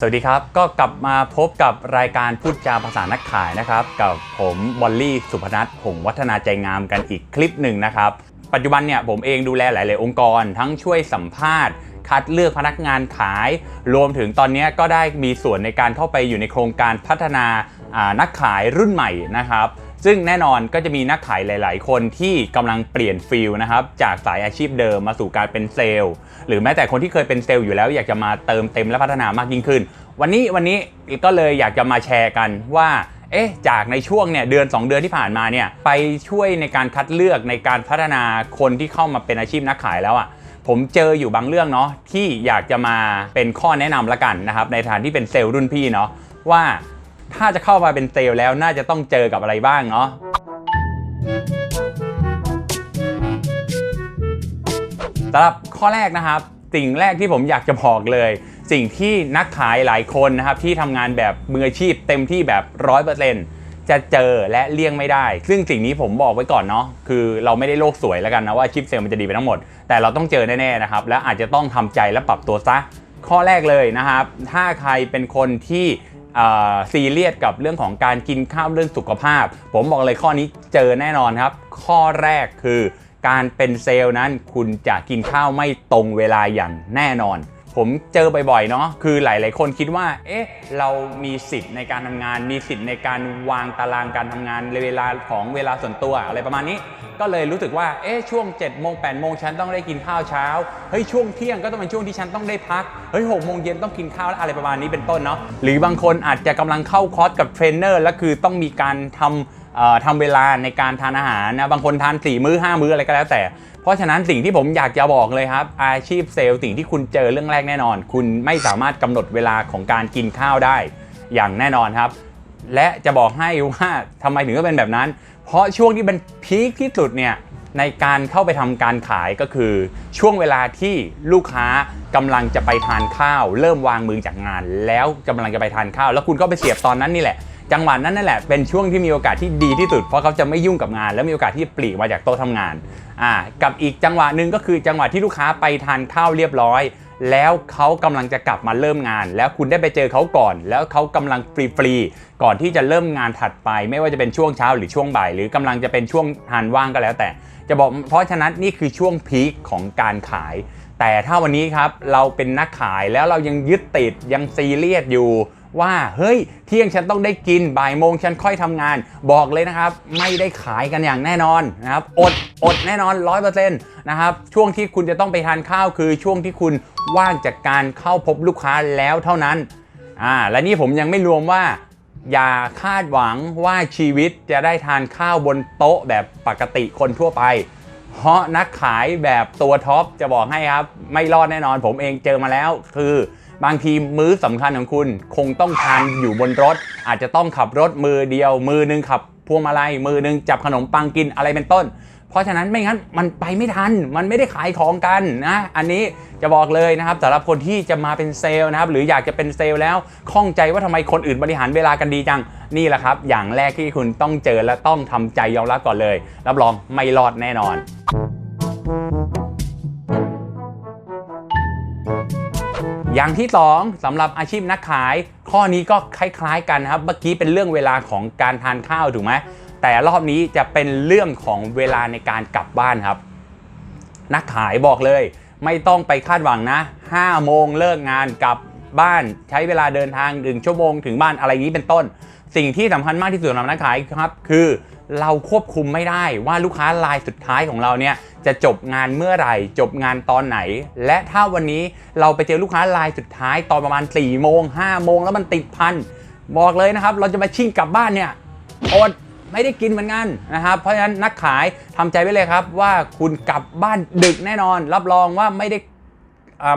สวัสดีครับ ก็กลับมาพบกับรายการพูดจาภาษานักขายนะครับ กับผมบอลลี่สุพนัทผงวัฒนาใจงามกันอีกคลิปหนึ่งนะครับ ปัจจุบันเนี่ยผมเองดูแลหลาย ๆ องค์กร ทั้งช่วยสัมภาษณ์ คัดเลือกพนักงานขาย รวมถึงตอนนี้ก็ได้มีส่วนในการเข้าไปอยู่ในโครงการพัฒนาอ่านักขายรุ่นใหม่นะครับ ซึ่งแน่นอนก็จะมีนักขายหลาย ๆ คนที่กำลังเปลี่ยนฟิลนะครับจากสายอาชีพเดิมมาสู่การเป็นเซลล์ หรือแม้แต่คนที่เคยเป็นเซลล์อยู่แล้ว อยากจะมาเติมเต็มและพัฒนามากยิ่งขึ้น วันนี้วันนี้ก็เลยอยากจะมาแชร์กันว่าเอ๊ะจากในช่วงเนี่ยเดือน 2 เดือนที่ผ่านมาเนี่ยไปช่วยในการคัดเลือกในการพัฒนาคนที่เข้ามาเป็นอาชีพนักขายแล้วอะ่ะผมเจออยู่บางเรื่องเนาะที่อยากจะมาเป็นข้อแนะนำละกันนะครับในฐานที่เป็นเซลล์รุ่นพี่เนาะว่า ถ้าจะเข้ามาเป็นเซลแล้วน่าจะต้องเจอกับอะไรบ้างเนาะสำหรับข้อแรกนะครับ สิ่งแรกที่ผมอยากจะบอกเลย สิ่งที่นักขายหลายคนนะครับที่ทำงานแบบมืออาชีพเต็มที่แบบ100%จะเจอและเลี่ยงไม่ได้ ซึ่งสิ่งนี้ผมบอกไว้ก่อนเนาะคือเราไม่ได้โลกสวยแล้วกันนะว่าอาชีพเซลล์มันจะดีไปทั้งหมด แต่เราต้องเจอแน่ๆนะครับและอาจจะต้องทำใจและปรับตัวซะข้อแรกเลยนะครับ ถ้าใครเป็นคนที่ ซีเรียสกับเรื่องของการกินข้าวเรื่องสุขภาพ ผมบอกเลยข้อนี้เจอแน่นอนครับ ข้อแรกคือการเป็นเซลล์นั้นคุณจะกินข้าวไม่ตรงเวลาอย่างแน่นอน ผมเจอบ่อยๆเนาะคือหลายๆคนคิดว่า เอ๊ะ เรามีสิทธิ์ในการทำงาน มีสิทธิ์ในการวางตารางการทำงานเวลาของเวลาส่วนตัวอะไรประมาณนี้ ก็เลยรู้สึกว่า เอ๊ะ ช่วง7จ็ดโมงแปดโมงฉันต้องได้กินข้าวเช้า เฮ้ย ช่วงเที่ยงก็ต้องเป็นช่วงที่ฉันต้องได้พัก เฮ้ยหกโมงเย็นต้องกินข้าวแล้วอะไรประมาณนี้เป็นต้นเนาะ หรือบางคนอาจจะกำลังเข้าคอร์สกับเทรนเนอร์แล้วคือต้องมีการทำเอ่อ ทำเวลาในการทานอาหารนะบางคนทาน4มื้อ 5 มื้ออะไรก็แล้วแต่ เพราะฉะนั้นสิ่งที่ผมอยากจะบอกเลยครับ อาชีพเซลล์สิ่งที่คุณเจอเรื่องแรกแน่นอน คุณไม่สามารถกำหนดเวลาของการกินข้าวได้อย่างแน่นอนครับ และจะบอกให้ว่าทำไมถึงต้องเป็นแบบนั้น เพราะช่วงที่มันพีคที่สุดเนี่ยในการเข้าไปทำการขายก็คือช่วงเวลาที่ลูกค้ากำลังจะไปทานข้าว เริ่มวางมือจากงาน แล้วกำลังจะไปทานข้าว แล้วคุณก็ไปเสียบตอนนั้นนี่แหละ จังหวะนั้นนั่นแหละเป็นช่วงที่มีโอกาสที่ดีที่สุด เพราะเขาจะไม่ยุ่งกับงาน และมีโอกาสที่ปลีกมาจากโต๊ะทำงานอ่ากับอีกจังหวะหนึ่งก็คือจังหวะที่ลูกค้าไปทานข้าวเรียบร้อย แล้วเขากำลังจะกลับมาเริ่มงาน แล้วคุณได้ไปเจอเขาก่อน แล้วเขากำลังฟรีๆก่อนที่จะเริ่มงานถัดไป ไม่ว่าจะเป็นช่วงเช้าหรือช่วงบ่าย หรือกำลังจะเป็นช่วงทานว่างก็แล้วแต่ จะบอกเพราะฉะนั้นนี่คือช่วงพีคของการขาย แต่ถ้าวันนี้ครับเราเป็นนักขายแล้วเรายังยึดติดยังซีเรียสอยู่ ว่าเฮ้ยเที่ยงฉันต้องได้กินบ่ายโมงฉันค่อยทำงาน บอกเลยนะครับ ไม่ได้ขายกันอย่างแน่นอนนะครับอดอดแน่นอน 100%นะครับช่วงที่คุณจะต้องไปทานข้าวคือช่วงที่คุณว่างจากการเข้าพบลูกค้าแล้วเท่านั้นอ่าและนี่ผมยังไม่รวมว่าอย่าคาดหวังว่าชีวิตจะได้ทานข้าวบนโต๊ะแบบปกติคนทั่วไป เพราะนักขายแบบตัวท็อปจะบอกให้ครับ ไม่รอดแน่นอนผมเองเจอมาแล้ว คือ บางทีมื้อสำคัญของคุณ คงต้องทานอยู่บนรถ อาจจะต้องขับรถมือเดียว มือหนึงขับพวงมาลัยมือหนึงจับขนมปังกินอะไรเป็นต้น เพราะฉะนั้นไม่งั้นมันไปไม่ทัน มันไม่ได้ขายของกันนะ อันนี้จะบอกเลยนะครับสำหรับคนที่จะมาเป็นเซลล์นะครับ หรืออยากจะเป็นเซลล์แล้วข้องใจว่าทำไมคนอื่นบริหารเวลากันดีจังนี่แหละครับ อย่างแรกที่คุณต้องเจอและต้องทำใจยอมรับก่อนเลย รับรองไม่รอดแน่นอน อย่างที่ 2สำหรับอาชีพนักขาย ข้อนี้ก็คล้ายๆกันนะครับ เมื่อกี้เป็นเรื่องเวลาของการทานข้าวถูกไหมแต่รอบนี้จะเป็นเรื่องของเวลาในการกลับบ้านครับ นักขายบอกเลย ไม่ต้องไปคาดหวังนะ5โมงเลิกงานกลับบ้านใช้เวลาเดินทางหนึ่งชั่วโมงถึงบ้านอะไรนี้เป็นต้น สิ่งที่สำคัญมากที่สุดสำหรับนักขายครับ คือเราควบคุมไม่ได้ว่าลูกค้ารายสุดท้ายของเราเนี่ย จะจบงานเมื่อไหร่ จบงานตอนไหน และถ้าวันนี้เราไปเจอลูกค้ารายสุดท้ายตอนประมาณ4ี่โมงห้าโมงแล้วมันติดพันบอกเลยนะครับ เราจะมาชิ่งกลับบ้านเนี่ยอดไม่ได้กินเหมือนกันนะครับ เพราะฉะนั้นนักขายทำใจไว้เลยครับว่าคุณกลับบ้านดึกแน่นอน รับรองว่าไม่ได้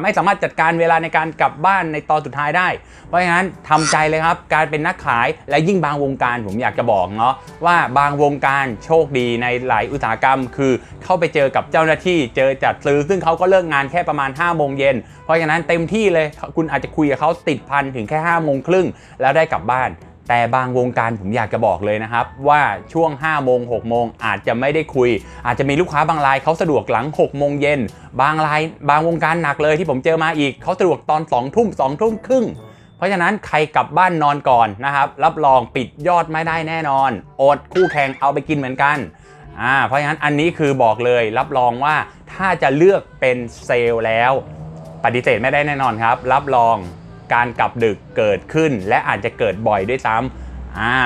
ไม่สามารถจัดการเวลาในการกลับบ้านในตอนสุดท้ายได้ เพราะฉะนั้นทำใจเลยครับ การเป็นนักขายและยิ่งบางวงการผมอยากจะบอกเนาะว่าบางวงการโชคดีในหลายอุตสาหกรรม คือเข้าไปเจอกับเจ้าหน้าที่เจอจัดซื้อ ซึ่งเขาก็เลิกงานแค่ประมาณ5้าโมงเย็นเพราะฉะนั้นเต็มที่เลยคุณอาจจะคุยกับเขาติดพันถึงแค่5้าโมงครึ่งแล้วได้กลับบ้าน แต่บางวงการผมอยากจะบอกเลยนะครับ ว่าช่วง 5 โมง 6 โมงอาจจะไม่ได้คุย อาจจะมีลูกค้าบางรายเขาสะดวกหลัง 6 โมงเย็น บางรายบางวงการหนักเลยที่ผมเจอมาอีกเขาสะดวกตอน 2 ทุ่ม 2 ทุ่มครึ่ง เพราะฉะนั้นใครกลับบ้านนอนก่อนนะครับ รับรองปิดยอดไม่ได้แน่นอนอดคู่แข่งเอาไปกินเหมือนกันอ่าเพราะฉะนั้นอันนี้คือบอกเลยรับรองว่าถ้าจะเลือกเป็นเซลล์แล้ว ปฏิเสธไม่ได้แน่นอนครับ รับรอง การกลับดึกเกิดขึ้น และอาจจะเกิดบ่อยด้วยซ้ำอ่า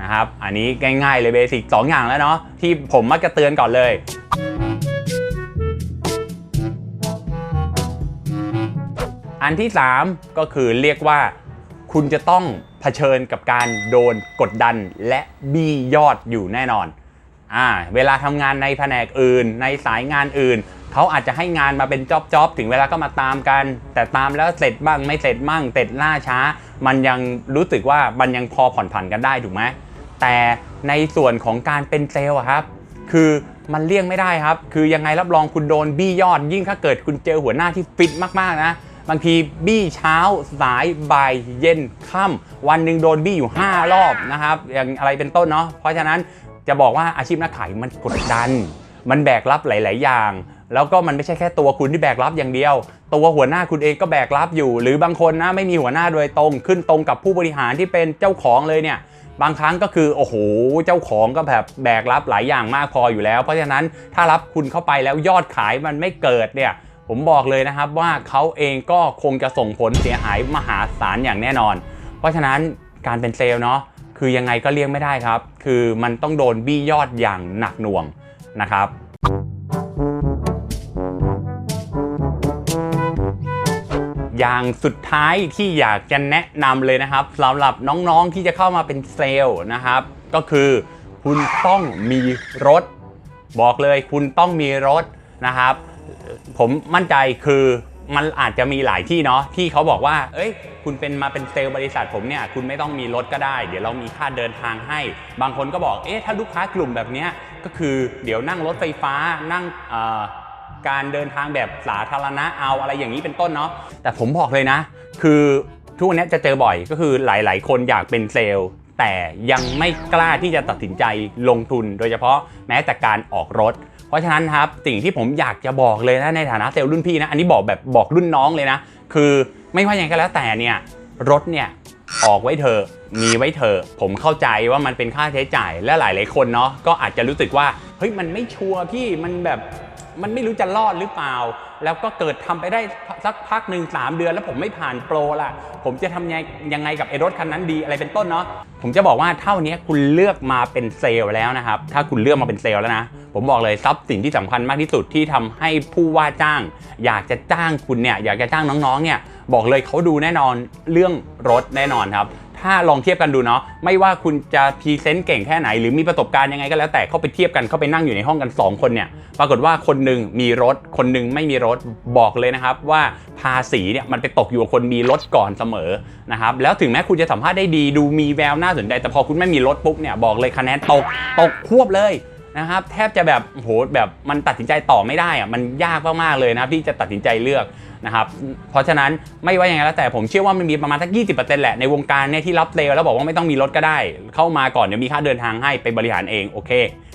นะครับ อันนี้ง่ายๆเลยเบสิก2อย่างแล้วเนาะที่ผมมักจะเตือนก่อนเลยอันที่ 3 ก็คือเรียกว่าคุณจะต้องเผชิญกับการโดนกดดันและบี้ยอดอยู่แน่นอน อ่าเวลาทำงานในแผนกอื่น ในสายงานอื่นเขาอาจจะให้งานมาเป็นจ็อบจอบๆถึงเวลาก็มาตามกัน แต่ตามแล้วเสร็จบ้างไม่เสร็จบ้างเสร็จล่าช้า มันยังรู้สึกว่ามันยังพอผ่อนผันกันได้ถูกไหมแต่ในส่วนของการเป็นเซลล์ครับ คือมันเลี่ยงไม่ได้ครับ คือยังไงรับรองคุณโดนบี้ยอด ยิ่งถ้าเกิดคุณเจอหัวหน้าที่ฟิตมากๆนะบางทีบี้เช้าสายบ่ายเย็นค่ำวันหนึ่งโดนบี้อยู่ 5 รอบนะครับอย่างอะไรเป็นต้นเนาะเพราะฉะนั้น จะบอกว่าอาชีพนักขายมันกดดัน มันแบกรับหลาย ๆ อย่าง แล้วก็มันไม่ใช่แค่ตัวคุณที่แบกรับอย่างเดียว ตัวหัวหน้าคุณเองก็แบกรับอยู่ หรือบางคนนะไม่มีหัวหน้าโดยตรงขึ้นตรงกับผู้บริหารที่เป็นเจ้าของเลยเนี่ยบางครั้งก็คือโอ้โหเจ้าของก็แบบแบกรับหลายอย่างมากพออยู่แล้ว เพราะฉะนั้นถ้ารับคุณเข้าไปแล้วยอดขายมันไม่เกิดเนี่ยผมบอกเลยนะครับว่าเขาเองก็คงจะส่งผลเสียหายมหาศาลอย่างแน่นอน เพราะฉะนั้นการเป็นเซลล์เนาะ คือยังไงก็เลี่ยงไม่ได้ครับ คือมันต้องโดนบี้ยอดอย่างหนักหน่วงนะครับอย่างสุดท้ายที่อยากจะแนะนำเลยนะครับสำหรับน้องๆที่จะเข้ามาเป็นเซลล์นะครับ ก็คือคุณต้องมีรถ บอกเลยคุณต้องมีรถนะครับ ผมมั่นใจคือ มันอาจจะมีหลายที่เนาะที่เขาบอกว่า เอ้ย คุณเป็นมาเป็นเซลล์บริษัทผมเนี่ย คุณไม่ต้องมีรถก็ได้ เดี๋ยวเรามีค่าเดินทางให้ บางคนก็บอก เอ๊ะ ถ้าลูกค้ากลุ่มแบบนี้ก็คือเดี๋ยวนั่งรถไฟฟ้า นั่งการเดินทางแบบสาธารณะเอาอะไรอย่างนี้เป็นต้นเนาะ แต่ผมบอกเลยนะ คือทุกวันนี้จะเจอบ่อย ก็คือหลาย ๆ คนอยากเป็นเซลล์ แต่ยังไม่กล้าที่จะตัดสินใจลงทุน โดยเฉพาะแม้แต่การออกรถ เพราะฉะนั้นครับสิ่งที่ผมอยากจะบอกเลยนะในฐานะเซลล์รุ่นพี่นะ อันนี้บอกแบบบอกรุ่นน้องเลยนะ คือไม่ว่าอย่างไรก็แล้วแต่เนี่ยรถเนี่ยออกไว้เถอะมีไว้เถอะผมเข้าใจว่ามันเป็นค่าใช้จ่ายและหลาย ๆ คนเนาะก็อาจจะรู้สึกว่าเฮ้ยมันไม่ชัวร์พี่มันแบบ มันไม่รู้จะรอดหรือเปล่า แล้วก็เกิดทำไปได้สักพักหนึ่งสามเดือน แล้วผมไม่ผ่านโปรล่ะ ผมจะทำยังไงยังไงกับไอ้รถคันนั้นดีอะไรเป็นต้นเนาะผมจะบอกว่าเท่านี้คุณเลือกมาเป็นเซลล์แล้วนะครับ ถ้าคุณเลือกมาเป็นเซลล์แล้วนะ ผมบอกเลยทรัพย์สินที่สำคัญมากที่สุดที่ทำให้ผู้ว่าจ้าง อยากจะจ้างคุณเนี่ยอยากจะจ้างน้องๆเนี่ยบอกเลยเขาดูแน่นอนเรื่องรถแน่นอนครับ ถ้าลองเทียบกันดูเนาะไม่ว่าคุณจะพรีเซนต์เก่งแค่ไหน หรือมีประสบการณ์ยังไงก็แล้วแต่เข้าไปเทียบกันเข้าไปนั่งอยู่ในห้องกัน 2 คนเนี่ยปรากฏว่าคนหนึ่งมีรถ คนหนึ่งไม่มีรถบอกเลยนะครับ ว่าภาษีเนี่ยมันไปตกอยู่กับคนมีรถก่อนเสมอนะครับแล้วถึงแม้คุณจะสัมภาษณ์ได้ดีดูมีแววน่าสนใจแต่พอคุณไม่มีรถปุ๊บเนี่ยบอกเลยคะแนนตกตกควบเลย นะครับแทบจะแบบโหแบบมันตัดสินใจต่อไม่ได้อะมันยากมากๆเลยนะครับที่จะตัดสินใจเลือกนะครับเพราะฉะนั้นไม่ว่าอยังไงแล้วแต่ผมเชื่อว่ามันมีประมาณสัก 20%แหละในวงการเนี่ยที่รับเร็วแล้วบอกว่าไม่ต้องมีรถก็ได้ เข้ามาก่อนเดี๋ยวมีค่าเดินทางให้ไปบริหารเองโอเค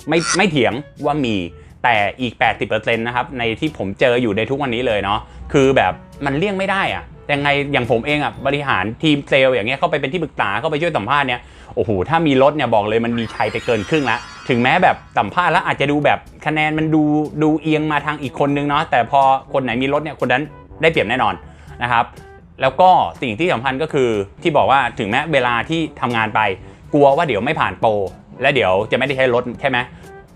ไม่ไม่เถียงว่ามีแต่อีก 80%นะครับในที่ผมเจออยู่ในทุกวันนี้เลยเนาะคือแบบมันเลี่ยงไม่ได้อะยังไงอย่างผมเองอะบริหารทีมเซลล์อย่างเงี้ยเข้าไปเป็นที่ปรึกษาเข้าไปช่วยสัมภาษณ์เนี่ย โอ้โหถ้ามีรถเนี่ยบอกเลยมันมีชัยไปเกินครึ่งละถึงแม้แบบสัมภาษณ์แล้วอาจจะดูแบบคะแนนมันดูดูเอียงมาทางอีกคนนึงเนาะแต่พอคนไหนมีรถเนี่ยคนนั้นได้เปรียบแน่นอนนะครับ แล้วก็สิ่งที่สำคัญก็คือที่บอกว่าถึงแม้เวลาที่ทำงานไป กลัวว่าเดี๋ยวไม่ผ่านโปรและเดี๋ยวจะไม่ได้ใช้รถใช่ไหม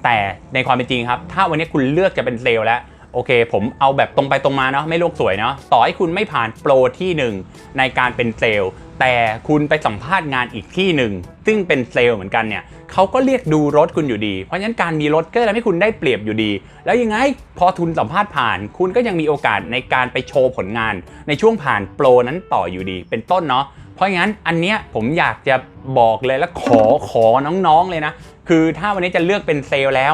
แต่ในความเป็นจริงครับ ถ้าวันนี้คุณเลือกจะเป็นเซลล์แล้ว โอเค ผมเอาแบบตรงไปตรงมาเนาะไม่โลกสวยเนาะต่อให้คุณไม่ผ่านโปรที่หนึ่งในการเป็นเซลล์ แต่คุณไปสัมภาษณ์งานอีกที่หนึ่งซึ่งเป็นเซลล์เหมือนกันเนี่ยเขาก็เรียกดูรถคุณอยู่ดี เพราะฉะนั้นการมีรถก็จะทำให้คุณได้เปรียบอยู่ดี แล้วยังไงพอทุนสัมภาษณ์ผ่าน คุณก็ยังมีโอกาสในการไปโชว์ผลงาน ในช่วงผ่านโปรนั้นต่ออยู่ดี เป็นต้นเนาะเพราะงั้นอันเนี้ยผมอยากจะบอกเลยและขอขอน้องๆเลยนะ คือถ้าวันนี้จะเลือกเป็นเซลล์แล้ว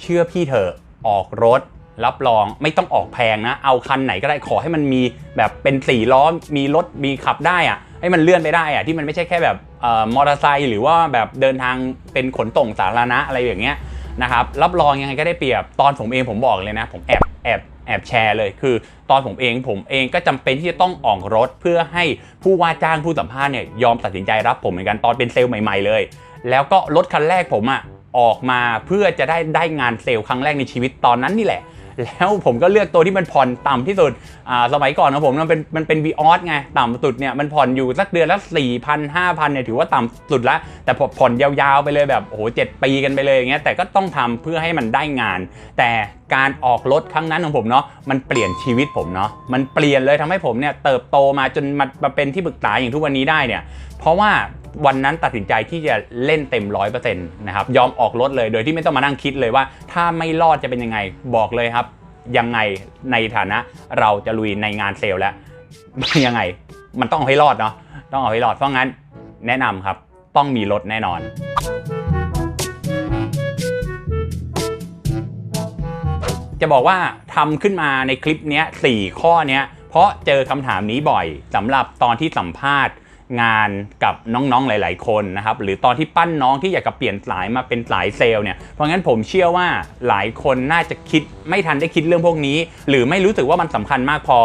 เชื่อพี่เถอะออกรถ รับรองไม่ต้องออกแพงนะ เอาคันไหนก็ได้ขอให้มันมีแบบเป็นสี่ล้อมีรถมีขับได้อะให้มันเลื่อนไปได้อะที่มันไม่ใช่แค่แบบออมอเตอร์ไซค์หรือว่าแบบเดินทางเป็นขนส่งสาธารณะอะไรอย่างเงี้ยนะครับรับรองยังไงก็ได้เปรียบตอนผมเองผมบอกเลยนะ ผมแอบแอบแอบแชร์เลยคือ ตอนผมเองผมเองก็จำเป็นที่จะต้องออกรถเพื่อให้ผู้ว่าจ้างผู้สัมภาษณ์เนี่ยยอมตัดสินใจรับผมเหมือนกันตอนเป็นเซลล์ใหม่ ๆ เลย แล้วก็รถคันแรกผมอะออกมาเพื่อจะได้ได้งานเซลล์ครั้งแรกในชีวิตตอนนั้นนี่แหละ แล้วผมก็เลือกตัวที่มันผ่อนต่ำที่สุดอ่าสมัยก่อนของผมมันเป็นมันเป็นวีออสไงต่ำสุดเนี่ยมันผ่อนอยู่สักเดือนละ4 0 0 0 5,000เนี่ยถือว่าต่ำสุดละแต่ผ่อนยาวๆไปเลยแบบโอ้โหเจ็ดปีกันไปเลยอย่างเงี้ยแต่ก็ต้องทำเพื่อให้มันได้งาน แต่การออกรถครั้งนั้นของผมเนาะมันเปลี่ยนชีวิตผมเนาะมันเปลี่ยนเลยทำให้ผมเนี่ยเติบโตมาจนมามาเป็นที่ปรึกษาอย่างทุกวันนี้ได้เนี่ยเพราะว่า วันนั้นตัดสินใจที่จะเล่นเต็มร้อยเปอร์เซ็นต์นะครับยอมออกรถเลยโดยที่ไม่ต้องมานั่งคิดเลยว่า ถ้าไม่รอดจะเป็นยังไงบอกเลยครับ ยังไงในฐานะเราจะลุยในงานเซลล์แล้วยังไงมันต้องเอาให้รอดเนาะต้องเอาให้รอดเพราะงั้นแนะนำครับต้องมีรถแน่นอนจะบอกว่าทำขึ้นมาในคลิปนี้สี่ข้อเนี้ยเพราะเจอคำถามนี้บ่อยสำหรับตอนที่สัมภาษณ์ งานกับน้องๆหลาย ๆ คนนะครับหรือตอนที่ปั้นน้องที่อยากจะเปลี่ยนสายมาเป็นสายเซลล์เนี่ยเพราะงั้นผมเชื่อว่าหลายคนน่าจะคิดไม่ทันได้คิดเรื่องพวกนี้ หรือไม่รู้สึกว่ามันสำคัญมากพอ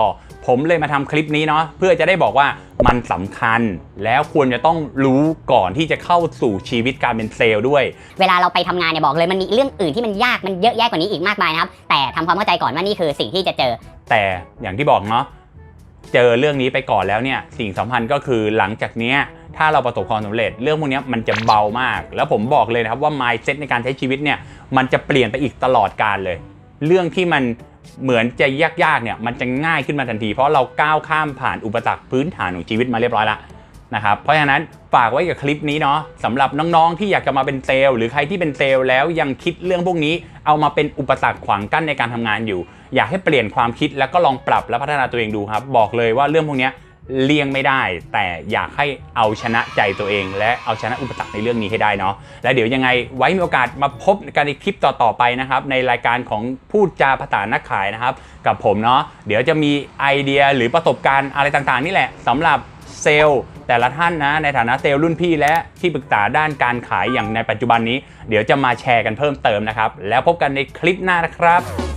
ผมเลยมาทำคลิปนี้เนาะเพื่อจะได้บอกว่ามันสำคัญ แล้วควรจะต้องรู้ก่อนที่จะเข้าสู่ชีวิตการเป็นเซลล์ด้วย เวลาเราไปทำงานเนี่ยบอกเลยมันมีเรื่องอื่นที่มันยากมันเยอะแยะกว่านี้อีกมากมายนะครับแต่ทำความเข้าใจก่อนว่านี่คือสิ่งที่จะเจอ แต่อย่างที่บอกเนาะ เจอเรื่องนี้ไปก่อนแล้วเนี่ยสิ่งสำคัญก็คือหลังจากเนี้ยถ้าเราประสบความสำเร็จเรื่องพวกนี้มันจะเบามาก แล้วผมบอกเลยนะครับว่า mindset ในการใช้ชีวิตเนี่ยมันจะเปลี่ยนไปอีกตลอดการเลย เรื่องที่มันเหมือนจะยากๆเนี่ยมันจะง่ายขึ้นมาทันที เพราะเราก้าวข้ามผ่านอุปสรรคพื้นฐานของชีวิตมาเรียบร้อยแล้ว นะครับเพราะฉะนั้นฝากไว้กับคลิปนี้เนาะสำหรับน้องๆที่อยากจะมาเป็นเซลล์หรือใครที่เป็นเซลล์แล้วยังคิดเรื่องพวกนี้ เอามาเป็นอุปสรรคขวางกั้นในการทำงานอยู่ อยากให้เปลี่ยนความคิดแล้วก็ลองปรับและพัฒนาตัวเองดูครับ บอกเลยว่าเรื่องพวกนี้เลี่ยงไม่ได้ แต่อยากให้เอาชนะใจตัวเอง และเอาชนะอุปสรรคในเรื่องนี้ให้ได้เนาะและเดี๋ยวยังไงไว้มีโอกาสมาพบกันในคลิปต่อๆไปนะครับ ในรายการของพูดจาภาษานักขายนะครับ กับผมเนาะเดี๋ยวจะมีไอเดียหรือประสบการณ์อะไรต่างๆ นี่แหละสำหรับเซลล์ แต่ละท่านนะในฐานะเซลล์รุ่นพี่และที่ปรึกษาด้านการขายอย่างในปัจจุบันนี้ เดี๋ยวจะมาแชร์กันเพิ่มเติมนะครับ แล้วพบกันในคลิปหน้านะครับ